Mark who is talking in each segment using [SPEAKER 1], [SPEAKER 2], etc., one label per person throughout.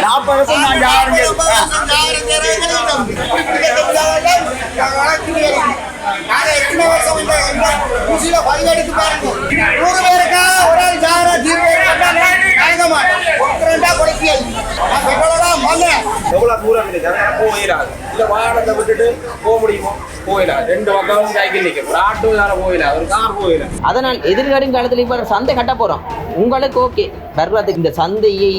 [SPEAKER 1] நாற்பது வருஷம் நான் யாரும் கேட்க-
[SPEAKER 2] எவ்வளவு தூரம் இருக்கு? அதனால போயிடாது இல்ல வாகனத்தை விட்டுட்டு போக முடியுமோ? போயிடாது ரெண்டு பக்கமும் சைக்கிள் நிற்கும் ஒரு ஆட்டோ யாரும் போயிடாது ஒரு கார் போயிடாது
[SPEAKER 3] அதனால் எதிர்காலம் காலத்தில் இப்போ சந்தை கட்ட போகிறோம் உங்களுக்கு ஓகே வர்றதுக்கு இந்த சந்தையை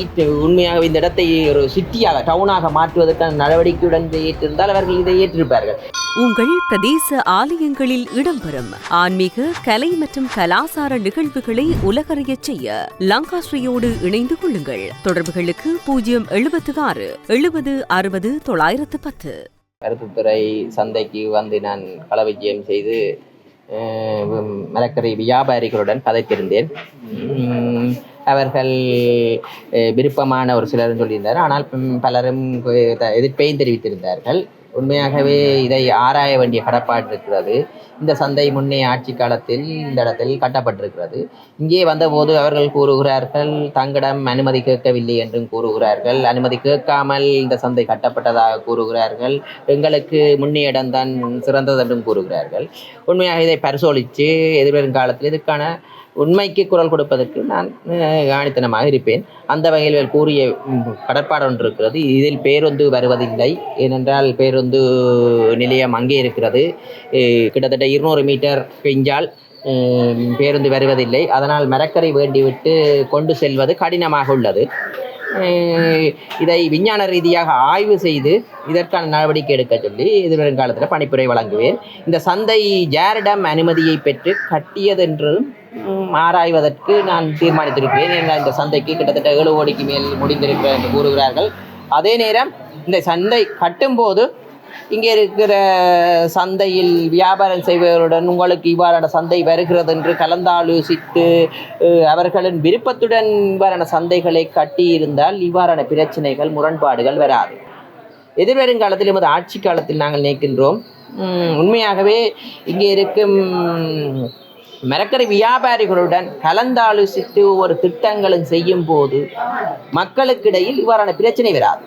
[SPEAKER 3] உண்மையாக இந்த இடத்தை ஒரு சிட்டியாக டவுனாக மாற்றுவதற்கான நடவடிக்கையுடன் ஏற்றிருந்தால் அவர்கள் இதை ஏற்றிருப்பார்கள்.
[SPEAKER 4] உங்கள் பிரதேச ஆலயங்களில் இடம்பெறும் ஆன்மீக கலை மற்றும் கலாசார நிகழ்வுகளை உலகறியச் செய்ய லங்காஸ்ரீயோடு இணைந்து கொள்ளுங்கள். தொடர்புகளுக்கு பூஜ்ஜியம் எழுபத்து ஆறு எழுபது அறுபது தொள்ளாயிரத்து பத்து.
[SPEAKER 3] கருத்துத்துறை சந்தைக்கு வந்து நான் களவிஜயம் செய்து மலக்கரை வியாபாரிகளுடன் கதைத்திருந்தேன். அவர்கள் விருப்பமான ஒரு சிலரும் சொல்லியிருந்தார். ஆனால் பலரும் த- எதிர்ப்பையும் தெரிவித்திருந்தார்கள். உண்மையாகவே இதை ஆராய வேண்டிய கடப்பாடு இருக்கிறது. இந்த சந்தை முன்னே ஆட்சி காலத்தில் இந்த இடத்தில் கட்டப்பட்டிருக்கிறது. இங்கே வந்தபோது அவர்கள் கூறுகிறார்கள் தங்களிடம் அனுமதி கேட்கவில்லை என்றும் கூறுகிறார்கள். அனுமதி கேட்காமல் இந்த சந்தை கட்டப்பட்டதாக கூறுகிறார்கள். எங்களுக்கு முன்னே இடம்தான் சிறந்தது என்றும் கூறுகிறார்கள். உண்மையாக இதை பரிசோலித்து எதிர்வரும் காலத்தில் இதற்கான உண்மைக்கு குரல் கொடுப்பதற்கு நான் காணித்தனமாக ஆணித்தனமாக இருப்பேன். அந்த வகையில் கூறிய கடற்பாடு ஒன்று இருக்கிறது. இதில் பேருந்து வருவதில்லை. ஏனென்றால் பேருந்து நிலையம் அங்கே இருக்கிறது. கிட்டத்தட்ட இருநூறு மீட்டர் பெஞ்சால் பேருந்து வருவதில்லை. அதனால் மரக்கரை வேண்டிவிட்டு கொண்டு செல்வது கடினமாக உள்ளது. இதை விஞ்ஞான ரீதியாக ஆய்வு செய்து இதற்கான நடவடிக்கை எடுக்க சொல்லி இது வருங்காலத்தில் பணிப்புரை வழங்குவேன். இந்த சந்தை ஜாரிடம் அனுமதியை பெற்று கட்டியதென்றும் ஆராய்வதற்கு நான் தீர்மானித்திருக்கிறேன். ஏனென்றால் இந்த சந்தைக்கு கிட்டத்தட்ட ஏழு கோடிக்கு மேல் முடிந்திருக்கிறது என்று கூறுகிறார்கள். அதே நேரம் இந்த சந்தை கட்டும்போது இங்கே இருக்கிற சந்தையில் வியாபாரம் செய்பவருடன் உங்களுக்கு இவ்வாறான சந்தை வருகிறது என்று கலந்தாலோசித்து அவர்களின் விருப்பத்துடன் இவ்வாறான சந்தைகளை கட்டியிருந்தால் இவ்வாறான பிரச்சனைகள் முரண்பாடுகள் வராது. எதிர்வரும் காலத்தில் எமது ஆட்சி காலத்தில் நாங்கள் நினைக்கின்றோம். உண்மையாகவே இங்கே இருக்கும் மரக்கறி வியாபாரிகளுடன் கலந்தாலோசித்து ஒரு திட்டங்களும் செய்யும் போது மக்களுக்கிடையில் இவ்வாறான பிரச்சனை வராது.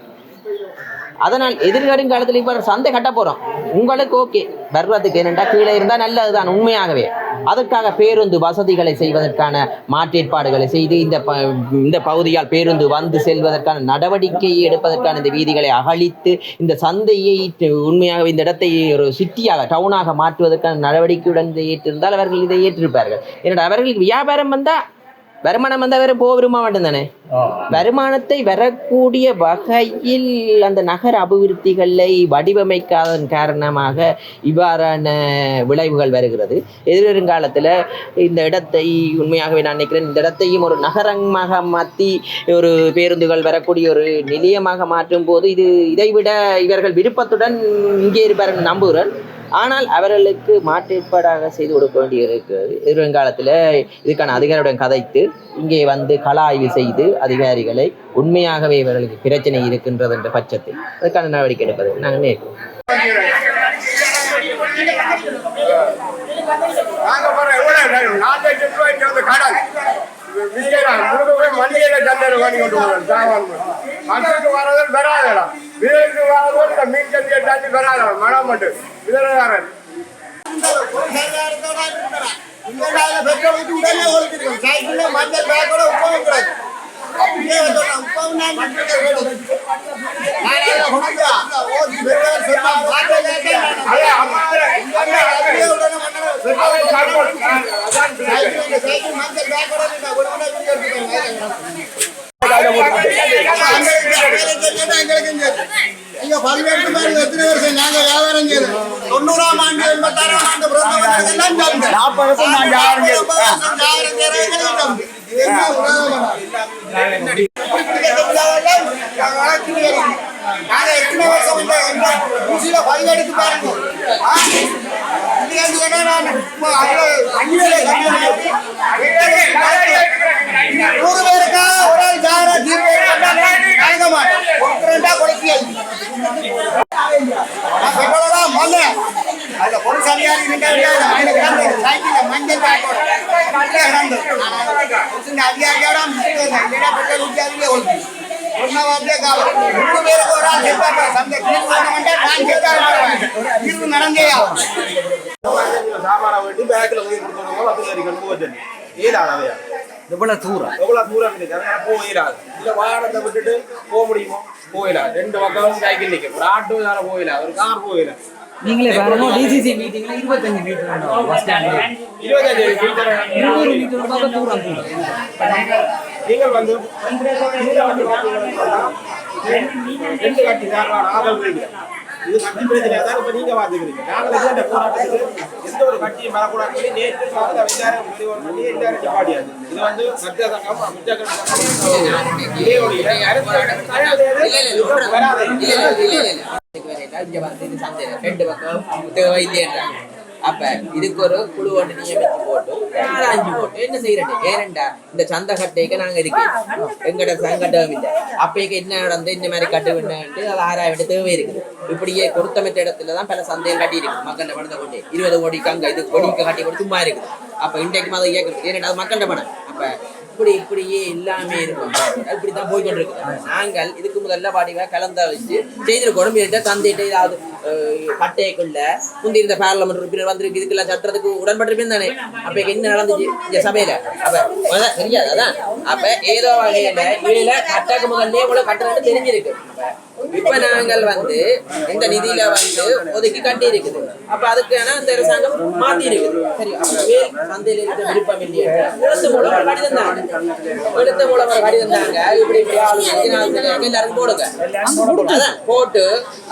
[SPEAKER 3] அதனால் எதிர்வரும் இவ்வாறு சந்தை கட்ட போகிறோம் உங்களுக்கு ஓகே. வர்றதுக்கு என்னென்றா கீழே இருந்தால் நல்லதுதான் உண்மையாகவே. அதற்காக பேருந்து வசதிகளை செய்வதற்கான மாற்றேற்பாடுகளை செய்து இந்த ப இந்த பகுதியால் பேருந்து வந்து செல்வதற்கான நடவடிக்கையை எடுப்பதற்கான இந்த வீதிகளை அகழித்து இந்த சந்தையை உண்மையாக இந்த இடத்தை ஒரு சிட்டியாக டவுனாக மாற்றுவதற்கான நடவடிக்கையுடன் இதை ஏற்றிருந்தால் அவர்கள் இதை ஏற்றிருப்பார்கள். என்னடா அவர்களுக்கு வியாபாரம் வந்தால் வருமானம் வந்தால் வேறு போக விரும்ப மாட்டேன் தானே வருமானத்தை வரக்கூடிய வகையில் அந்த நகர அபிவிருத்திகளை வடிவமைக்காதன் காரணமாக இவ்வாறான விளைவுகள் வருகிறது. எதிர்வருங்காலத்தில் இந்த இடத்தை உண்மையாகவே நான் நினைக்கிறேன் இந்த இடத்தையும் ஒரு நகரமாக மாற்றி ஒரு பேருந்துகள் வரக்கூடிய ஒரு நிலையமாக மாற்றும் போது இது இதைவிட இவர்கள் விருப்பத்துடன் இங்கே இருப்பார்கள் நம்புகிறேன். ஆனால் அவர்களுக்கு மாற்றேற்பாடாக செய்து கொடுக்க வேண்டியிருக்கிறது. எதிர்காலத்தில் இதுக்கான அதிகாரியுடன் கதைத்து இங்கே வந்து கள ஆய்வு செய்து அதிகாரிகளை உண்மையாகவே இவர்களுக்கு பிரச்சனை இருக்கின்றது என்ற பட்சத்தில் அதுக்கான நடவடிக்கை எடுப்பது நாங்கள் நேற்று
[SPEAKER 1] நாங்க போறோம் நாலு லட்சம் கடன் வீரா, முழுக்க போய் வாங்கி கொண்டு போறோம், சாமான். மக்களுக்கு வீரருக்கு இந்த மீன் சந்தையை தாண்டி வராதடா, மனம் மட்டும்.
[SPEAKER 5] பிறந்தவர்கள் எல்லாம் ஜாதிகள்.
[SPEAKER 1] நாற்பது வருஷம் நான் யாரும் கேட்க- ஆ.
[SPEAKER 5] ஆயிரம் பேர்கள் ஜாதி. இது என்ன உலகம்? இப்படிப்பட்டவர்கள் வழக்கு நாங்க எத்தனை வருஷம் இந்த இந்த பாருங்க வந்து என்ன நான் இப்போ அவ்வளவு அந்நியரை கல்யாணம் நூறு பேருக்கா ஒரு ஆள் ஜாரா தீர்வு வழங்க மாட்டேன் ஒருத்தர் ரெண்டா கொலைக்கு நான் பெட்ரோலதான் வந்தேன் சரியாக இருந்தாங்க எனக்கு வந்து சைக்கிள் மஞ்சள் பேக்கோட அதிகாரியோட இல்லைன்னா பெட்ரோல் ஊற்றி அதுலேயே ஒழுங்கு சொன்ன வார்த்தையே காவல். மூணு பேருக்கு ஒரு ஆள் செத்தாங்க சந்தை தீர்வு வேணுமென்றா நான் செத்தாங்க தீர்வு நடந்தே ஆகும்.
[SPEAKER 2] சாமானை வேண்டி பேக்கில் போய் கொடுக்கணும் பத்து வரைக்கும் போச்சு ஏதாது அவையா
[SPEAKER 6] இவ்வளவு தூரம்?
[SPEAKER 2] எவ்வளவு தூரம் இருக்கு அதனால போயிடாது இல்ல வாகனத்தை விட்டுட்டு போக முடியுமோ? போயிடாது ரெண்டு பக்கமும் சைக்கிள் நிற்கும் ஒரு ஆட்டோ யார போயிடாது ஒரு கார் போயிடாது
[SPEAKER 6] நீங்களே பாருங்க டிசிசி மீட்டிங்ல இருபத்தஞ்சு மீட்டர் பஸ் ஸ்டாண்ட்ல
[SPEAKER 2] இருபத்தஞ்சு மீட்டர்
[SPEAKER 6] இருநூறு மீட்டர் பக்கம் தூரம் தூரம்
[SPEAKER 2] நீங்கள் வந்து ரெண்டு கட்டி சார்பான ஆதரவு இது கட்சி பிரச்சனையா தான் இப்ப நீங்க பாத்துக்கிறீங்க நாங்கள் இந்த போராட்டத்துக்கு எந்த ஒரு கட்சியும் வரக்கூடாது சொல்லி நேற்று சார்ந்த எல்லாரும் வெளியே பண்ணி எல்லாரும் பாடியாது இது வந்து மத்திய சங்கம் அமைச்சர் சங்கம் இதே ஒரு யாரும்
[SPEAKER 3] வந்து இது சந்தை ரெண்டு பக்கம் தேவை அப்ப இதுக்கு ஒரு குழு ஒன்று நியமித்து போட்டு அஞ்சு போட்டு என்ன செய்யறது? ஏனண்டா இந்த சந்தை கட்டைக்கு நாங்க இருக்கோம் எங்கட சங்கடம் இல்லை. அப்பைக்கு என்ன நடந்து இந்த மாதிரி கட்டு விட்டு அதை ஆராய வேண்டிய தேவை இருக்குது. இப்படியே கொடுத்தமைத்த இடத்துல தான் பல சந்தையும் கட்டி இருக்கு மக்கள் பணத்தை கொண்டு இருபது கோடி அங்க இது கோடிக்கு கட்டி கொடுத்து சும்மா இருக்குது. அப்ப இன்றைக்கு மாதிரி இயக்கம் ஏனண்டா அது பணம். அப்ப இப்படி இப்படியே எல்லாமே இருக்கும். இப்படித்தான் போய் கொண்டிருக்கு நாங்கள் இதுக்கு முதல்ல பாடிவா கலந்த வச்சு செய்திருக்கோம். இருந்த தந்தையிட்ட ஏதாவது அஹ், கட்டைக்குள்ள முந்தி இருந்த பார்லமெண்ட் உறுப்பினர் வந்திருக்கு. இதுக்கெல்லாம் சட்டத்துக்கு உடன்பட்டிருப்பேன் தானே. அப்ப இங்க என்ன நடந்துச்சு? இந்த சபையில. அப்ப தெரியாது அதான். அப்ப ஏதோ வகையில இவையில கட்டக்கு முதல்ல இவ்வளவு கட்டுறது தெரிஞ்சிருக்கு. இப்ப நாங்கள் வந்து இந்த நிதியில வந்து ஒதுக்கி கட்டி இருக்குது அப்ப அதுக்கான இந்த அரசாங்கம் மாத்தி இருக்குது சரி அப்பவே சந்தையில் சந்தையில இருக்க விருப்பம் இல்லையா. எழுத்து மூலம் ஒரு கடிதம் தாங்க எழுத்து மூலம் ஒரு கடிதம் தாங்க. இப்படி இப்படி ஆளுநருக்கு நான் போடுங்க. போட்டு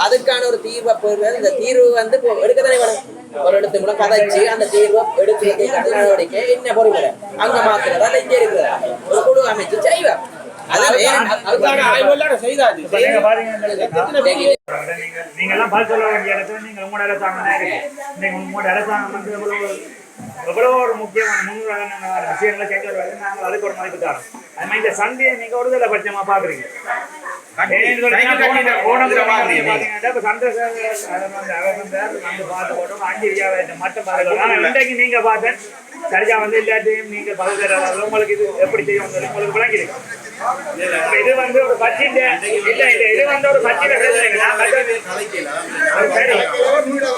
[SPEAKER 3] அதுக்கான ஒரு தீர்வை பெறுவது இந்த தீர்வு வந்து இப்போ எடுக்க தானே வேணும்? ஒரு இடத்து மூலம் கதைச்சு அந்த தீர்வை எடுக்கிறதுக்கு நடவடிக்கை என்ன பொறுமுறை அங்க மாத்துறதா இல்ல இங்க இருக்கிறதா ஒரு குழு அமைச்சு
[SPEAKER 7] இப்ப நீங்க நீங்க நீங்க எல்லாம் பதில் சொல்ல வேண்டிய இடத்துல நீங்க உங்களோட அரசாங்கம் தான் இருக்கு. இன்னைக்கு உங்களோட அரசாங்கம் வந்து எவ்வளவு எவ்வளவு ஒரு முக்கியமான முன்னுதாரணமான விஷயங்களை செஞ்சு வருவாங்க நாங்கள் அதுக்கு ஒரு மதிப்பு தரோம். அது மாதிரி இந்த சந்தையை நீங்க ஒரு தலை பட்சமா நீங்க பார்த்தேன் சரியா வந்து எல்லாத்தையும் நீங்க தராது உங்களுக்கு இது எப்படி செய்யும் உங்களுக்கு விளங்கிருக்கு இது வந்து ஒரு பட்ஜெட் இல்ல இல்ல இது வந்து ஒரு பட்ஜெட்